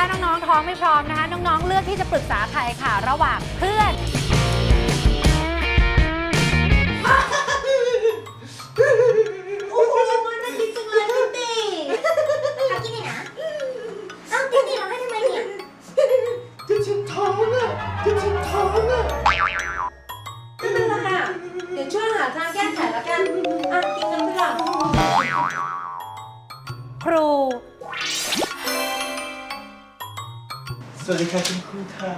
ถ้าน้องๆท้องไม่พร้อมนะคะ น้องๆ เลือกที่จะปรึกษาใครค่ะ ระหว่างเพื่อน โอ้โหมันน่ากินจังเลยพี่ติทำกินเลยนะเอ้าพี่ติร้องไห้ทำไมเนี่ยจะฉันท้องอะจะฉันท้องอะไม่เป็นไรอะเดี๋ยวช่วยหาทางแก้ไขแล้วกันอะกินกันเถอะครู วัสดีค่ะคุณครูค่ะ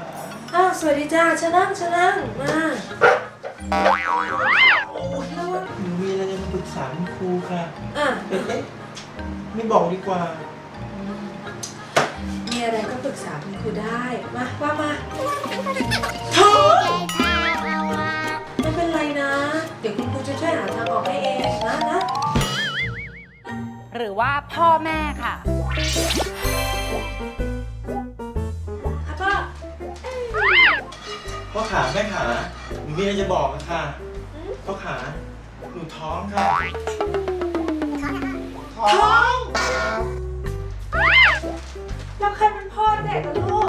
อะสวัสดีจ้าชะนั่งชะนั่งมาโอ้ยหนูมีอะไรจะมาปรึกษาคุณครูค่ะ อะเอ๊ะไม่บอกดีกว่า มีอะไรก็ปรึกษาคุณครูได้ มาว่ามาไม่เป็นไรนะ เดี๋ยวคุณครูจะช่วยหาทางออกให้เองนะนะ หรือว่าพ่อแม่ค่ะอะ พ่อขาแม่ขาหนูมีอะไรจะบอกนะค่ะพ่อขาหนูท้องค่ะท้องแล้วใครเป็นพ่อเด็กกับลูก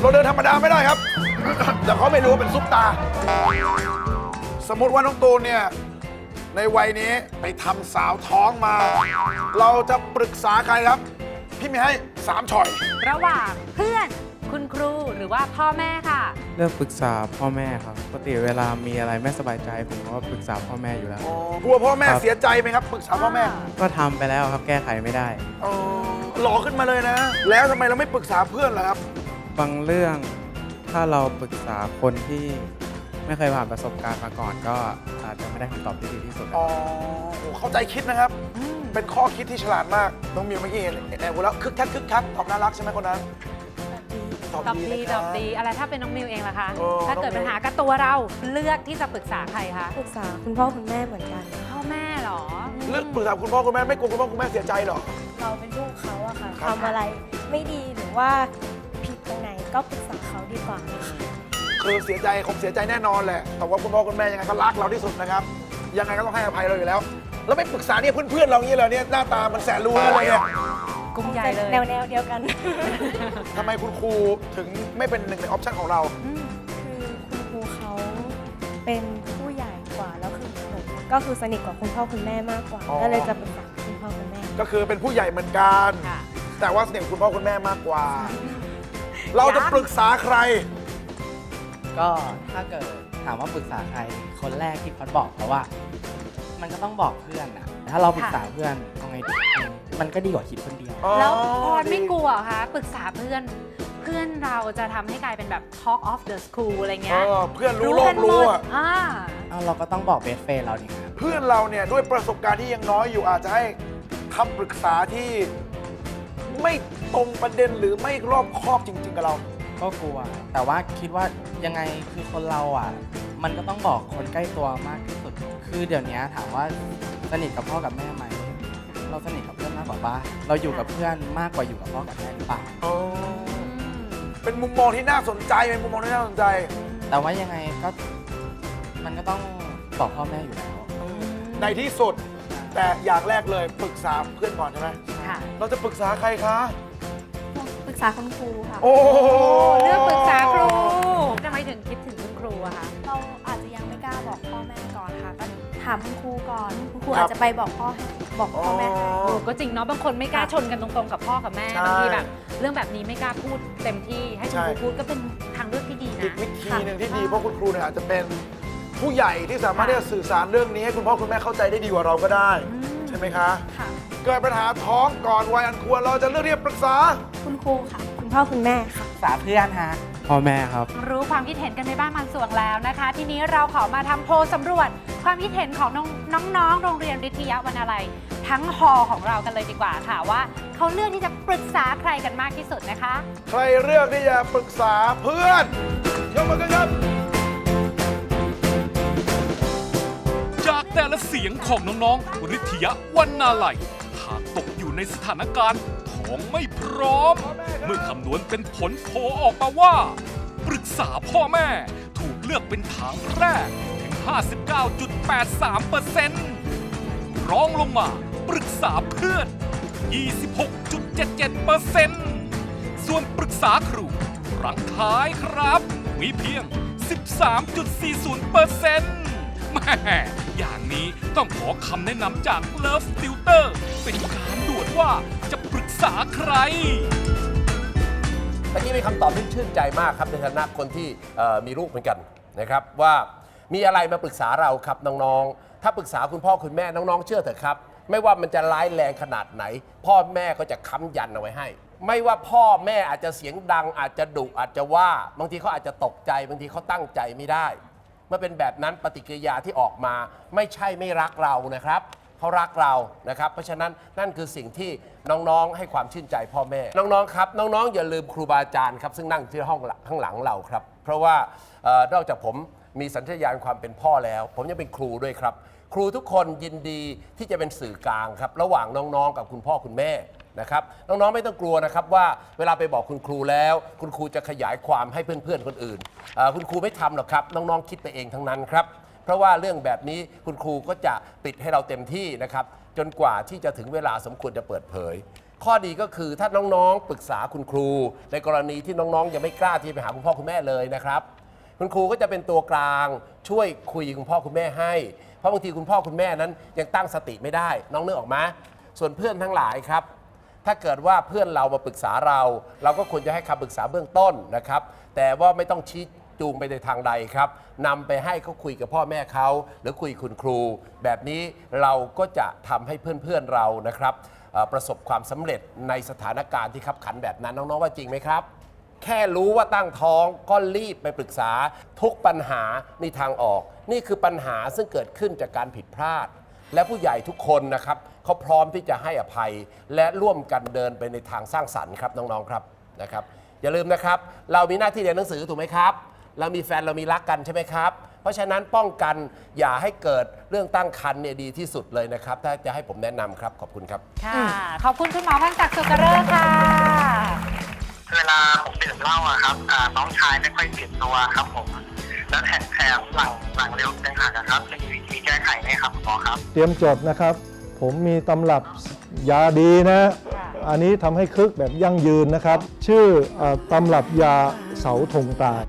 เราเดินธรรมดาไม่ได้ครับ แต่เขาไม่รู้ว่าเป็นซุปตา สมมติว่าน้องตูนเนี่ย ในวัยนี้ไปทำสาวท้องมา เราจะปรึกษาใครครับ พี่มีให้สามช่อยระหว่างเพื่อนคุณครูหรือว่าพ่อแม่ค่ะ เลือกปรึกษาพ่อแม่ครับปกติเวลามีอะไรไม่สบายใจ ผมก็ปรึกษาพ่อแม่อยู่แล้วกลัวพ่อแม่ครับ เสียใจไหมครับปรึกษาพ่อแม่ก็ทำไปแล้วครับแก้ไขไม่ได้ อ๋อหล่อขึ้นมาเลยนะ แล้วทำไมเราไม่ปรึกษาเพื่อนล่ะครับ บางเรื่องถ้าเราปรึกษาคนที่ ไม่เคยผ่านประสบการณ์มาก่อนก็อาจจะไม่ได้คำตอบที่ดีที่สุดอ๋อโอ้เข้าใจคิดนะครับ เป็นข้อคิดที่ฉลาดมาก น้องมิวเมื่อกี้เห็นแอบหัวแล้วคึกคักคึกคักตอบน่ารักใช่ไหมคนนั้น ตอบดีนะคตรัอบดีอะไรถ้าเป็นน้องมิวเองล่ะคะ เออถ้าเกิดน้องมิวปัญหากับตัวเราเลือกที่จะปรึกษาใครคะปรึกษาคุณพ่อคุณแม่เหมือนกัน พ่อแม่เหรอเรื่องปรึกษาคุณพ่อคุณแม่ไม่กลัวคุณพ่อคุณแม่เสียใจเหรอ เราเป็นลูกเขาอะค่ะครับ ทำอะไรไม่ดีหรือว่าผิดตรงไหนก็ปรึกษาเขาดีกว่าค่ะ คือเสียใจคงเสียใจแน่นอนแหละ แต่ว่าคุณพ่อคุณแม่ยังไงก็รักเราที่สุดนะครับ ยังไงก็ต้องให้อภัยเราอยู่แล้ว แล้วไม่ปรึกษาเนี่ยเพื่อนๆเราอย่างนี้เลยเนี่ยหน้าตามันแสนรู้เลยเนี่ยกลุ่มใหญ่เลยแนวแนวๆเดียวกัน ทำไมคุณครูถึงไม่เป็นหนึ่งในออปชั่นของเราอืมคือคุณครูเขาเป็นผู้ใหญ่กว่าแล้วคือผมก็คือสนิทกว่าคุณพ่อคุณแม่มากกว่า อ๋อ ก็เลยจะปรึกษาคุณพ่อคุณแม่ ก็คือเป็นผู้ใหญ่เหมือนกัน ค่ะ แต่ว่าสนิทกับคุณพ่อคุณแม่มากกว่า เราจะปรึกษาใคร ก็ถ้าเกิดถามว่าปรึกษาใครคนแรกที่พัดบอกเพราะว่า มันก็ต้องบอกเพื่อนอะถ้าเราปรึกษาเพื่อนเอาไงดีมันก็ดีกว่าคิดคนเดียว แล้วพอ๋อรไม่ดีกลัวเหรอคะปรึกษาเพื่อน เพื่อนเราจะทำให้กลายเป็นแบบ Talk of the School อะไรเอเงี้ยอเพื่อนรู้โลกักนหมรู้ดอะอ่า เอาเราก็ต้องบอกเบสเฟนเราดิครับ เพื่อนเราเนี่ยด้วยประสบการณ์ที่ยังน้อยอยู่อาจจะให้คำปรึกษาที่ไม่ตรงประเด็นหรือไม่รอบคอบจริง ๆ กับเรา ก็กลัว แต่ว่าคิดว่ายังไงคือคนเราอะ มันก็ต้องบอกคนใกล้ตัวมากที่สุด คือเดี๋ยวนี้ถามว่าสนิทกับพ่อกับแม่ไหม เราสนิทกับเพื่อนมากกว่าปะเราอยู่กับเพื่อนมากกว่าอยู่กับพ่อกับแม่หรือเปล่าเป็นมุมมองที่น่าสนใจเป็นมุมมองที่น่าสนใจ แต่ว่ายังไงก็มันก็ต้องบอกพ่อแม่อยู่แล้ว ในที่สุดแต่อย่างแรกเลยปรึกษาเพื่อนก่อนใช่ไหมค่ะ เราจะปรึกษาใครคะปรึก ษาคุณครูค่ะ โอ้เลือกปรึกษาครูทำไมถึงคิดถึงคุณครูอะคะ เราอาจจะยังไม่กล้าบอกพ่อแม่ก่อนค่ะก็ถามคุณครูก่อนคุณครูอาจจะไปบอกพ่อให้บอกพ่อแม่ให้ โอ้ก็จริงเนาะบางคนไม่กล้าชนกันตรงๆกับพ่อกับแม่ใช่ บางทีแบบเรื่องแบบนี้ไม่กล้าพูดเต็มที่ให้คุณครูใช่พูดก็เป็นทางเลือกที่ดีอีกนะ วิธีหนึ่งที่ดีเพราะคุณครูเนี่ยอาจจะเป็นผู้ใหญ่ที่สามารถที่จะสื่อสารเรื่องนี้ให้คุณพ่อคุณแม่เข้าใจได้ดีกว่าเราก็ได้ ใช่ไหมคะ ค่ะ เกิดปัญหาท้องก่อนวัยอันควรเราจะเลือกที่จะปรึกษา คุณครูค่ะ คุณพ่อคุณแม่ค่ะปรึกษาเพื่อนฮะ พ่อแม่ครับ รู้ความคิดเห็นกันไปบ้างบางส่วนแล้วนะคะ ทีนี้เราขอมาทำโพลสำรวจ ความคิดเห็นของน้องน้องๆโรงเรียนวิทยาวรรณาลัยทั้งหอของเรากันเลยดีกว่าค่ะว่าเขาเลือกที่จะปรึกษาใครกันมากที่สุดนะคะ ใครเลือกที่จะปรึกษาเพื่อน ยกมือกันครับ แต่ละเสียงของน้องๆริทยะวันนาลัยหากตกอยู่ในสถานการณ์ท้องไม่พร้อม เมื่อคำนวณเป็นผลโพลออกมาว่า ปรึกษาพ่อแม่ถูกเลือกเป็นทางแรกถึง 59.83%รองลงมาปรึกษาเพื่อน 26.77%ส่วนปรึกษาครูรังท้ายครับ มีเพียง 13.40% แม่อย่างนี้ต้องขอคำแนะนำจาก Love Tutor เป็นการด่วนว่าจะปรึกษาใครเมื่อกี้มีคำตอบที่ชื่นใจมากครับในฐานะคนที่เอ่อมีลูกเหมือนกันนะครับว่ามีอะไรมาปรึกษาเราครับน้องๆ ถ้าปรึกษาคุณพ่อคุณแม่น้องๆ เชื่อเถอะครับ ไม่ว่ามันจะร้ายแรงขนาดไหน พ่อแม่ก็จะค้ำยันเอาไว้ให้ ไม่ว่าพ่อแม่อาจจะเสียงดังอาจจะดุอาจจะว่า บางทีเขาอาจจะตกใจบางทีเขาตั้งใจไม่ได้ เมื่อเป็นแบบนั้นปฏิกิริยาที่ออกมา ไม่ใช่ไม่รักเรานะครับเขารักเรานะครับ เพราะฉะนั้นนั่นคือสิ่งที่น้องๆ ให้ความชื่นใจพ่อแม่ น้องๆ ครับ น้องๆ อย่าลืมครูบาอาจารย์ครับซึ่งนั่งที่ห้องหลังข้างหลังเราครับ เพราะว่าเออนอกจากผมมีสัญชาตญาณความเป็นพ่อแล้ว ผมยังเป็นครูด้วยครับ ครูทุกคนยินดีที่จะเป็นสื่อกลางครับ ระหว่างน้องๆ กับคุณพ่อคุณแม่ นะครับน้องๆไม่ต้องกลัวนะครับว่าเวลาไปบอกคุณครูแล้ว คุณครูจะขยายความให้เพื่อนๆคนอื่นเอ่อคุณครูไม่ทำหรอกครับน้องๆคิดไปเองทั้งนั้นครับ เพราะว่าเรื่องแบบนี้คุณครูก็จะปิดให้เราเต็มที่นะครับ จนกว่าที่จะถึงเวลาสมควรจะเปิดเผย ข้อดีก็คือถ้าน้องๆปรึกษาคุณครู ในกรณีที่น้องๆยังไม่กล้าที่จะไปหาคุณพ่อคุณแม่เลยนะครับ คุณครูก็จะเป็นตัวกลางช่วยคุยกับคุณพ่อคุณแม่ให้ เพราะบางทีคุณพ่อคุณแม่นั้นยังตั้งสติไม่ได้ น้องเนึกอออกไหมส่วนเพื่อนทั้งหลายครับ ถ้าเกิดว่าเพื่อนเรามาปรึกษาเรา เราก็ควรจะให้คำปรึกษาเบื้องต้นนะครับ แต่ว่าไม่ต้องชี้จูงไปในทางใดครับนำไปให้เขาคุยกับพ่อแม่เขา หรือคุยคุณครู แบบนี้เราก็จะทำให้เพื่อนๆเรานะครับเอ่อประสบความสำเร็จในสถานการณ์ที่ขับขันแบบนั้นน้องๆว่าจริงไหมครับ แค่รู้ว่าตั้งท้องก็รีบไปปรึกษา ทุกปัญหามีทางออก นี่คือปัญหาซึ่งเกิดขึ้นจากการผิดพลาด และผู้ใหญ่ทุกคนนะครับเขาพร้อมที่จะให้อภัย และร่วมกันเดินไปในทางสร้างสรรค์ครับน้องๆครับนะครับ อย่าลืมนะครับ เรามีหน้าที่เรียนหนังสือถูกไหมครับ เรามีแฟนเรามีรักกันใช่ไหมครับ เพราะฉะนั้นป้องกันอย่าให้เกิดเรื่องตั้งครรภ์เนี่ยดีที่สุดเลยนะครับ ถ้าจะให้ผมแนะนำครับขอบคุณครับ ค่ะ ขอบคุณคุณหมอพันศักดิ์สุกเริกค่ะ เวลาผมดื่มเหล้าอะครับอ่าน้องชายไม่ค่อยตื่นตัวครับผม แล้วแถมแถมหลังหลังเร็วจังหักอะครับจะมีวิธีแก้ ไขไหมครับหมอครับ เตรียมจดนะครับ ผมมีตำรับยาดีนะ อันนี้ทำให้คึกแบบยั่งยืนนะครับ ชื่อเออตำรับยาเสาธงตาย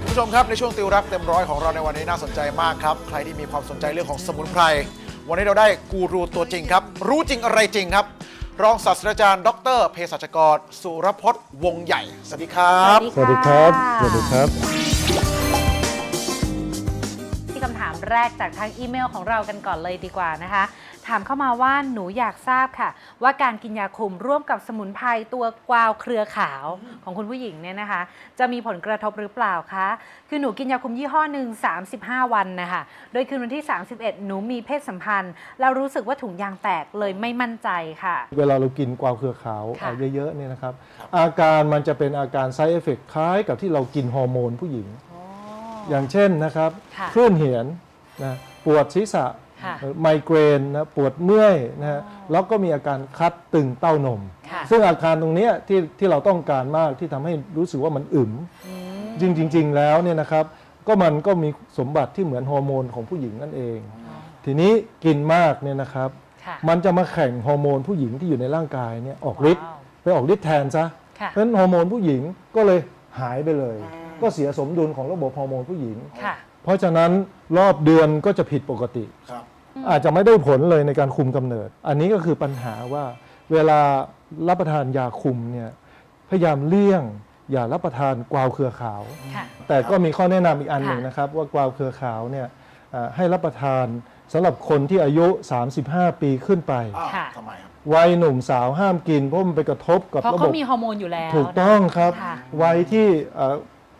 คุณผู้ชมครับในช่วงติวรักเต็มร้อยของเราในวันนี้น่าสนใจมากครับ ใครที่มีความสนใจเรื่องของสมุนไพร วันนี้เราได้กูรูตัวจริงครับ รู้จริงอะไรจริงครับ รองศาสตราจารย์ ดรเภสัชกร สุรพจน์วงใหญ่ สวัสดีครับ สวัสดีครับ สวัสดีครับ ที่คำถามแรกจากทางอีเมลของเรากันก่อนเลยดีกว่านะคะ ถามเข้ามาว่าหนูอยากทราบค่ะ ว่าการกินยาคุมร่วมกับสมุนไพรตัวกวาวเครือขาวของคุณผู้หญิงเนี่ยนะคะ จะมีผลกระทบหรือเปล่าคะคือหนูกินยาคุมยี่ห้อหนึ่ง35 วันนะคะโดยคืนวันที่ 31 หนูมีเพศสัมพันธ์แล้วรู้สึกว่าถุงยางแตกเลยไม่มั่นใจค่ะ เวลาเรากินกวาวเครือขาวค่ะเอาเยอะๆเนี่ยนะครับ อาการมันจะเป็นอาการ side effect คล้ายกับที่เรากินฮอร์โมนผู้หญิง อย่างเช่นนะครับ ค่ะ คลื่นเหียนนะปวดศีรษะค่ะเอ่อ ไมเกรนนะปวดเมื่อยนะฮะแล้วก็มีอาการคัดตึงเต้านมค่ะซึ่งอาการตรงเนี้ยที่ที่เราต้องการมากที่ทำให้รู้สึกว่ามันอึมอืมจริงจริง ๆ แล้วเนี่ยนะครับ ก็มันก็มีสมบัติที่เหมือนฮอร์โมนของผู้หญิงนั่นเอง ทีนี้กินมากเนี่ยนะครับค่ะมันจะมาแข่งฮอร์โมนผู้หญิงที่อยู่ในร่างกายเนี่ยออกฤทธิ์ว้าวไปออกฤทธิ์แทนซะค่ะเพราะฉะนั้นฮอร์โมนผู้หญิงก็เลยหายไปเลย ก็เสียสมดุลของระบบฮอร์โมนผู้หญิงค่ะเพ ราะฉะนั้นรอบเดือนก็จะผิดปกติ ครับ อาจจะไม่ได้ผลเลยในการคุมกำเนิด อันนี้ก็คือปัญหาว่าเวลารับประทานยาคุมเนี่ยพยายามเลี่ยง อย่ารับประทานกวาวเครือขาว ค่ะ แต่ก็มีข้อแนะนำอีกอันหนึ่งค่ะนะครับ ว่ากวาวเครือขาวเนี่ยเอ่อให้รับประทานสำหรับคนที่อายุ 35 ปีขึ้นไป อ้าวค่ะ ทำไมครับ วัยหนุ่มสาวห้ามกินเพราะมันไปกระทบกับเพราะระบเขาบมีฮอร์โมนอยู่แล้ว ถูกต้องครับ ค่ะ วัยที่เอ่อ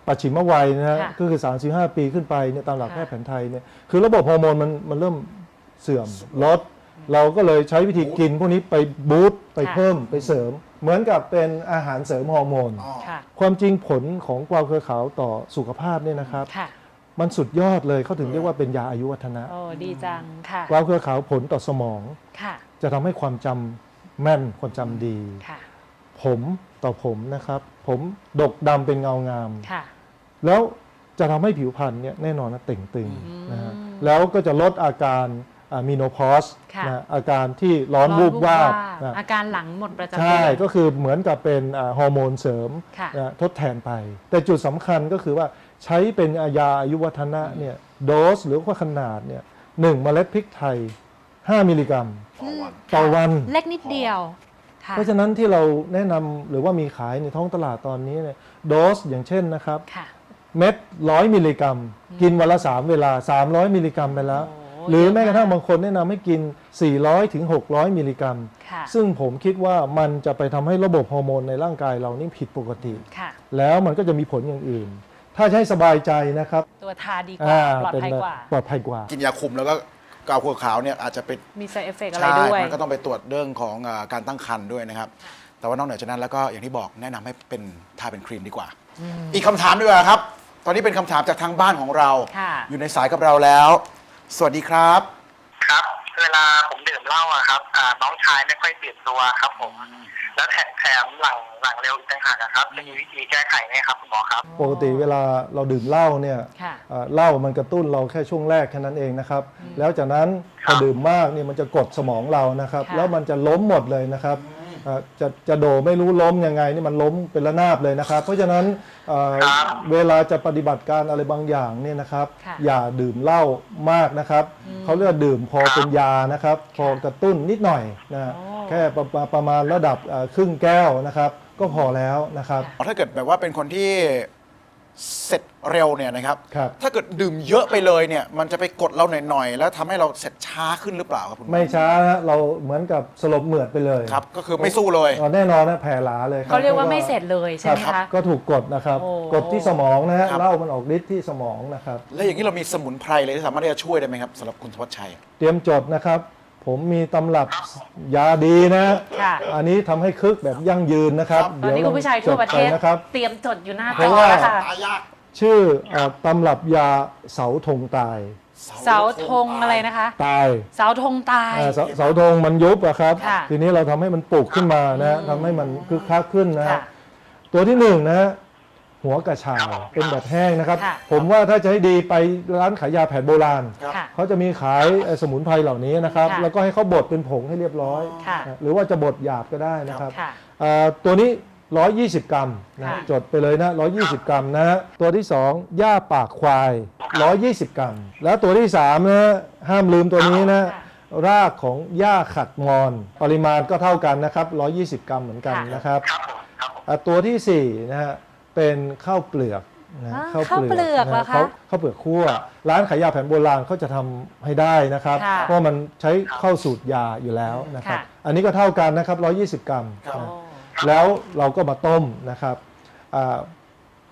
ปัจฉิมวัยนะฮะค่ะก็คือ 35 ปีขึ้นไปเนี่ยตามหลักค่ะ แพทย์แผนไทยเนี่ยคือระบบฮอร์โมนมันมันเริ่มเสื่อมลดเราก็เลยใช้วิธีกินพวกนี้ไปบูสต์ไปค่ะเพิ่มไปเสริม เหมือนกับเป็นอาหารเสริมฮอร์โมน อ๋อ ค่ะ ความจริงผลของกวาวเครือขาวต่อสุขภาพเนี่ยนะครับ ค่ะ มันสุดยอดเลยเขาถึงเรียกว่าเป็นยาอายุวัฒนะโอ้ ดีจัง ค่ะกวาวเครือขาวผลต่อสมอง ค่ะ จะทำให้ความจำแม่นความจำดี ค่ะ ผมต่อผมนะครับ ผมดกดำเป็นเงางาม ค่ะ แล้วจะทำให้ผิวพรรณเนี่ยแน่นอนนะเต่งตึงนะฮะแล้วก็จะลดอาการมีโนพอสค่ะนะอาการที่ร้อนวูบวาบนะอาการหลังหมดประจำเดืใช่อน ก็คือเหมือนกับเป็นอ่าฮอร์โมนเสริมค่ะ นะทดแทนไป แต่จุดสำคัญก็คือว่าใช้เป็นยาอายุวัฒนะเนี่ยโดสหรือว่าขนาดเนี่ยหนึ่งเมล็ดพริกไทย 5 มิลลิกรัม ต่อวันเล็กนิดเดียวค่ะ เพราะฉะนั้นที่เราแนะนำหรือว่ามีขายในท้องตลาดตอนนี้เนี่ยโดสอย่างเช่นนะครับ ค่ะ เม็ดร้อยมิลลิกรัม กินวันละ3เวลา 300 มิลลิกรัมไปแล้ว หรือแม้กระทั่งบางคนแนะนำให้กิน 400ถึง600 มิลลิกรัม ค่ะ ซึ่งผมคิดว่ามันจะไปทำให้ระบบฮอร์โมนในร่างกายเรานี่ผิดปกติ ค่ะ แล้วมันก็จะมีผลอย่างอื่น ถ้าใช้สบายใจนะครับตัวทาดีกว่าปลอดเป็นภัยกว่า ปลอดภัยกว่า กินยาคุมแล้วก็กาวขวขาวเนี่ยอาจจะเป็นมี side effect อะไรใช่ด้วย มันก็ต้องไปตรวจเรื่องของอ่าการตั้งครรภ์ด้วยนะครับ แต่ว่านอกเหนือจากนั้นแล้วก็อย่างที่บอกแนะนำให้เป็นทาเป็นครีมดีกว่า อีกคำถามดีกว่าครับ ตอนนี้เป็นคำถามจากทางบ้านของเรา ค่ะ อยู่ในสายกับเราแล้ว สวัสดีครับ ครับ เวลาผมดื่มเหล้าอะครับ อ่าน้องชายไม่ค่อยตื่นตัวครับ ผม แล้วแถแถมหลังหลังเร็วอีกต่างหากอะครับจะมีวิธีแก้ไขไหมครับคุณหมอครับ ปกติเวลาเราดื่มเหล้าเนี่ยค่ะเอ่อเหล้ามันกระตุ้นเราแค่ช่วงแรกแค่นั้นเองนะครับ แล้วจากนั้นพอดื่มมากเนี่ยมันจะกดสมองเรานะครับ ค่ะ แล้วมันจะล้มหมดเลยนะครับเอ่อ จะจะโดไม่รู้ล้มยังไงนี่มันล้มเป็นระนาบเลยนะครับ เพราะฉะนั้นเอ่อครับเวลาจะปฏิบัติการอะไรบางอย่างเนี่ยนะครับค่ะอย่าดื่มเหล้ามากนะครับเขาเรียกว่าดื่มพอเป็นยานะครับ พอกระตุ้นนิดหน่อยนะโอ้แค่ประประประมาณระดับเอ่อครึ่งแก้วนะครับ ก็พอแล้วนะครับถ้าเกิดแบบว่าเป็นคนที่ เสร็จเร็วเนี่ยนะครับ ครับ ถ้าเกิดดื่มเยอะไปเลยเนี่ย มันจะไปกดเราหน่อยๆ แล้วทำให้เราเสร็จช้าขึ้นหรือเปล่าครับคุณหอไม่ช้านะฮะเราเหมือนกับสลบเหมือดไปเลยครับก็คือไม่สู้เลยอ๋อแน่นอนนะแผลหลาเลยคบเขาเรียกว่าพะไม่เสร็จเลยใช่ไหมรับคะก็ถูกกดนะครับ โอ้ กดที่สมองนะฮะครับ เหล้ามันออกฤทธิ์ที่สมองนะครับ แล้วอย่างนี้เรามีสมุนไพรเลยที่สามารถที่จะช่วยได้ไหมครับสำหรับคุณธวัชชัย เตรียมจดนะครับ ผมมีตำรับยาดีนะ ค่ะอันนี้ทำให้คึกแบบยั่งยืนนะครับตอนนี้คุณผู้ชายทั่วประเทศ จดไนะครับ เตรียมจดอยู่หน้าเพจอราะว่า แล้วค่ะชื่อเอ่อตำรับยาเสาธงตาย เสาธงอะไรนะคะ ตาย เสาธงตาย เอ่อเสาเสาธงมันยุบอะครับ ค่ะทีนี้เราทำให้มันปลูกขึ้นมานะฮะทำให้มันคึกคักขึ้นนะฮะค่ะ ตัวที่หนึ่งนะฮะ หัวกระชายเป็นแบบแห้งนะครับ ค่ะผมว่าถ้าจะให้ดีไปร้านขายยาแผนโบราณค่ะ เขาจะมีขายเอ่อสมุนไพรเหล่านี้นะครับ ค่ะแล้วก็ให้เขาบดเป็นผงให้เรียบร้อย ค่ะนะหรือว่าจะบดหยาบก็ได้นะครับค่ะ เอ่อตัวนี้ 120 กรัมนะค่ะ จดไปเลยนะ 120 กรัมนะฮะตัวที่ 2 หญ้าปากควาย 120 กรัม แล้วตัวที่3นะห้ามลืมตัวนี้นะ รากของหญ้าขัดมอน ปริมาณก็เท่ากันนะครับ 120 กรัมเหมือนกันค่ะนะครับ ครับผมครับผม อะตัวที่4นะฮะ เป็นข้าวเปลือกนะอ่าข้าวเปลือกเหรอนะคะข้าวข้าวเปลือกคั่ว ร้านขายยาแผนโบราณเขาจะทำให้ได้นะครับ ค่ะเพราะมันใช้เข้าสูตรยาอยู่แล้วนะครับ ค่ะ อันนี้ก็เท่ากันนะครับ 120 กรัมครับ นะ แล้วเราก็มาต้มนะครับอ่า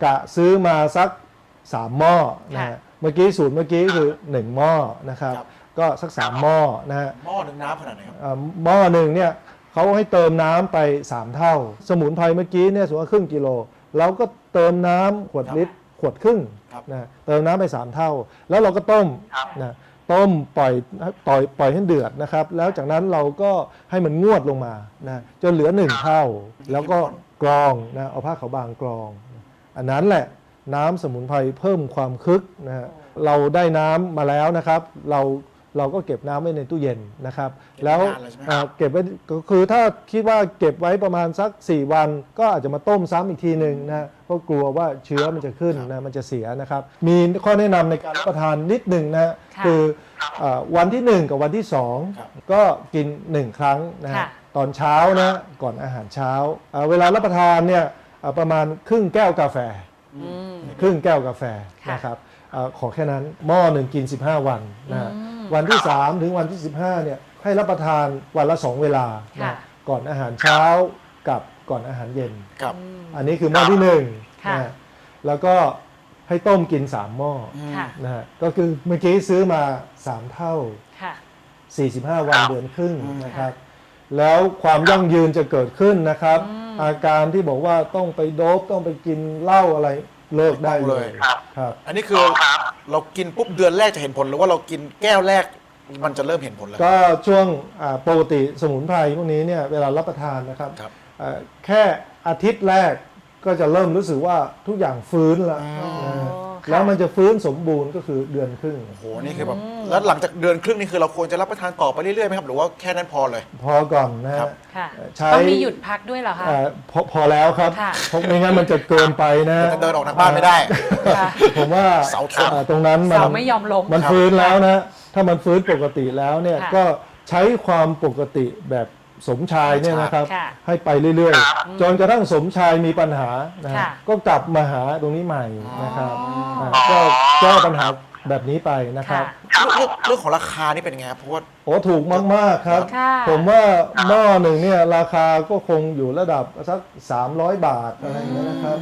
กะซื้อมาสัก 3 หม้อนะค่ะ ฮะเมื่อกี้สูตรเมื่อกี้คือ 1 หม้อนะครับ ครับ ก็สัก 3 หม้อนะฮะหม้อหนึ่งน้ำขนาดไหนครับ อ่าหม้อหนึ่งเนี่ยเขาให้เติมน้ำไป 3 เท่า สมุนไพรเมื่อกี้เนี่ยสมมติว่าครึ่งกิโล เราก็เติมน้ำขวดลิตรขวดครึ่งครับ นะเติมน้ำไป 3 เท่า แล้วเราก็ต้มครับนะต้มปล่อยปล่อยปล่อยให้เดือดนะครับ แล้วจากนั้นเราก็ให้มันงวดลงมานะจนเหลือ1เท่า แล้วก็กรองนะเอาผ้าขาวบางกรอง อันนั้นแหละน้ำสมุนไพรเพิ่มความคึกนะฮะเราได้น้ำมาแล้วนะครับ เรา เราก็เก็บน้ำไว้ในตู้เย็นนะครับ แล้วเก็บไว้นานเลยใช่ไหมอ่าเก็บไว้ก็คือถ้าคิดว่าเก็บไว้ประมาณสัก 4 วัน ก็อาจจะมาต้มซ้ำอีกทีหนึ่งนะเพราะกลัวว่าเชื้อมันจะขึ้นนะมันจะเสียนะครับ มีข้อแนะนำในการรับประทานนิดหนึ่งนะค่ะคืออาวันที่ 1 กับวันที่ครับ2ก็กิน 1 ครั้งนะฮะค่ะตอนเช้านะก่อนอาหารเช้าอ่าเวลารับประทานเนี่ยอ่าประมาณครึ่งแก้วกาแฟอืมครึ่งแก้วกาแฟค่ะนะครับอาขอแค่นั้นหม้อหนึ่งกิน 15 วันนะฮะอืม วันที่ 3 ถึงวันที่ 15เนี่ยให้รับประทานวันละ 2 เวลาค่ะนะก่อนอาหารเช้ากับก่อนอาหารเย็น ครับอันนี้คือหม้อที่หนึ่งค่ะ นะฮะแล้วก็ให้ต้มกิน 3 หม้อค่ะ นะฮะก็คือเมื่อกี้ซื้อมา 3 เท่า ค่ะ 45 วันเดือนครึ่งนะครับ แล้วความยั่งยืนจะเกิดขึ้นนะครับอาการที่บอกว่าต้องไปโดบต้องไปกินเหล้าอะไร เลิกได้เลย ครับ ครับ อันนี้คือครับ เรากินปุ๊บเดือนแรกจะเห็นผลหรือว่าเรากินแก้วแรก มันจะเริ่มเห็นผลแล้ว ก็ช่วงอ่าปกติสมุนไพรพวกนี้เนี่ยเวลารับประทานนะครับครับเอ่อแค่อาทิตย์แรกก็จะเริ่มรู้สึกว่าทุกอย่างฟื้นแล้วนะ แล้วมันจะฟื้นสมบูรณ์ก็คือเดือนครึ่ง โอ้โหนี่คือแบบแล้วหลังจากเดือนครึ่งนี่คือเราควรจะรับประทานต่อไปเรื่อยๆไหมครับหรือว่าแค่นั้นพอเลย พอก่อนนะฮะค่ะใช้ต้องมีหยุดพักด้วยเหรอคะอ่าพอพอแล้วครับค่ะ เพราะไม่งั้นมันจะเกินไปนะจะเดินออกจากบ้านไม่ได้ ค่ะผมว่าเสาทับ อ่าตรงนั้นมัน เสาไม่ยอมล้ม มันครับฟื้นแล้วนะ ถ้ามันฟื้นปกติแล้วเนี่ย ค่ะก็ใช้ความปกติแบบ สมชายเนี่ยนะครับ ค่ะให้ไปเรื่อยๆจนกระทั่งสมชายมีปัญหานะฮะค่ะ ก็กลับมาหาตรงนี้ใหม่นะครับาก็แก้ปัญหาแบบนี้ไปนะครับ ค่ะ เรื่องเรื่องของราคานี่เป็นไงครับเพราะว่า โอ้ถูกมาก ๆ ครับ ค่ะ ผมว่าหม้อหนึ่งเนี่ยราคาก็คงอยู่ระดับสัก 300 บาทอะไรอย่างเงี้ยนะครับ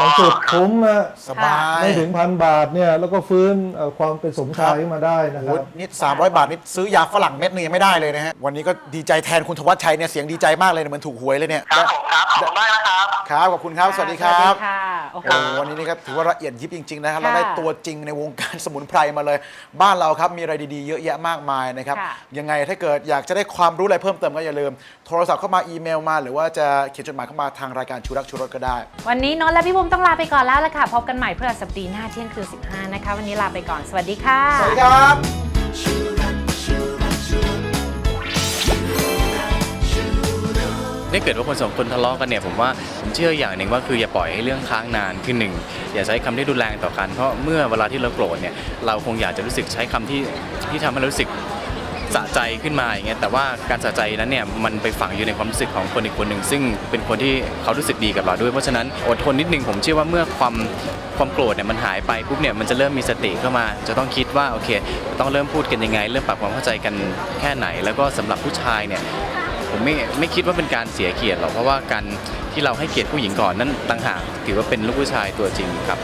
มันสุดคุ้มอะสบายไม่ถึงพันบาทเนี่ยแล้วก็ฟื้นเอ่อความเป็นสมชายขึ้นมาได้นะโอ้คโหรับ นี่300 บาทนี่ซื้อยาฝรั่งเม็ดหนึงยังไม่ได้เลยนะฮะ วันนี้ก็ดีใจแทนคุณธวัชชัยเนี่ยเสียงดีใจมากเลยเนี่ยเหมือนถูกหวยเลยเนี่ย ครับผมครับขอบคุณมากนะครับ ครับ ขอบคุณครับ สวัสดีครับ สวัสดีค่ะโอ้โห โอ้โหวันนี้นี่ครับถือว่าละเอียดยิบจริงๆนะครับค่ะเราได้ตัวจริงในวงการสมุนไพรมาเลย บ้านเราครับมีอะไรดีๆเยอะแยะมากมายนะครับ ค่ะ ยังไงถ้าเกิดอยากจะได้ความรู้อะไรเพิ่มเติมก็อย่าลืม โทรศัพท์เข้ามาอีเมลมาหรือว่าจะเขียนจดหมายเข้ามาทางรายการชูรักชูรสก็ได้ วันนี้นนท์และพี่บุ๋มต้องลาไปก่อนแล้วละค่ะ พบกันใหม่เพื่อสัปดาห์หน้าเที่ยงคืน 15 นะคะ วันนี้ลาไปก่อน สวัสดีค่ะ สวัสดีครับ ถ้าเกิดว่าคนสองคนทะเลาะกันเนี่ยผมว่าผมเชื่ออย่างหนึ่งว่าคืออย่าปล่อยให้เรื่องค้างนานคือหนึ่งอย่าใช้คำที่รุนแรงต่อกันเพราะเมื่อเวลาที่เราโกรธเนี่ยเราคงอยากจะรู้สึกใช้คำที่ที่ทำให้เรารู้สึกสะใจขึ้นมาอย่างเงี้ยแต่ว่าการสะใจนั้นเนี่ยมันไปฝังอยู่ในความรู้สึกของคนอีกคนหนึ่งซึ่งเป็นคนที่เขารู้สึกดีกับเราด้วย เพราะฉะนั้นอดทนนิดนึงผมเชื่อว่าเมื่อความความโกรธเนี่ยมันหายไปปุ๊บเนี่ยมันจะเริ่มมีสติเข้ามา จะต้องคิดว่าโอเค ต้องเริ่มพูดกันยังไง เริ่มปรับความเข้าใจกันแค่ไหน แล้วก็สำหรับผู้ชายเนี่ย ผมไม่ไม่คิดว่าเป็นการเสียเกียรติหรอกเพราะว่าการที่เราให้เกียรติผู้หญิงก่อนนั้นต่างหากถือว่าเป็นลูกผู้ชายตัวจริงครับ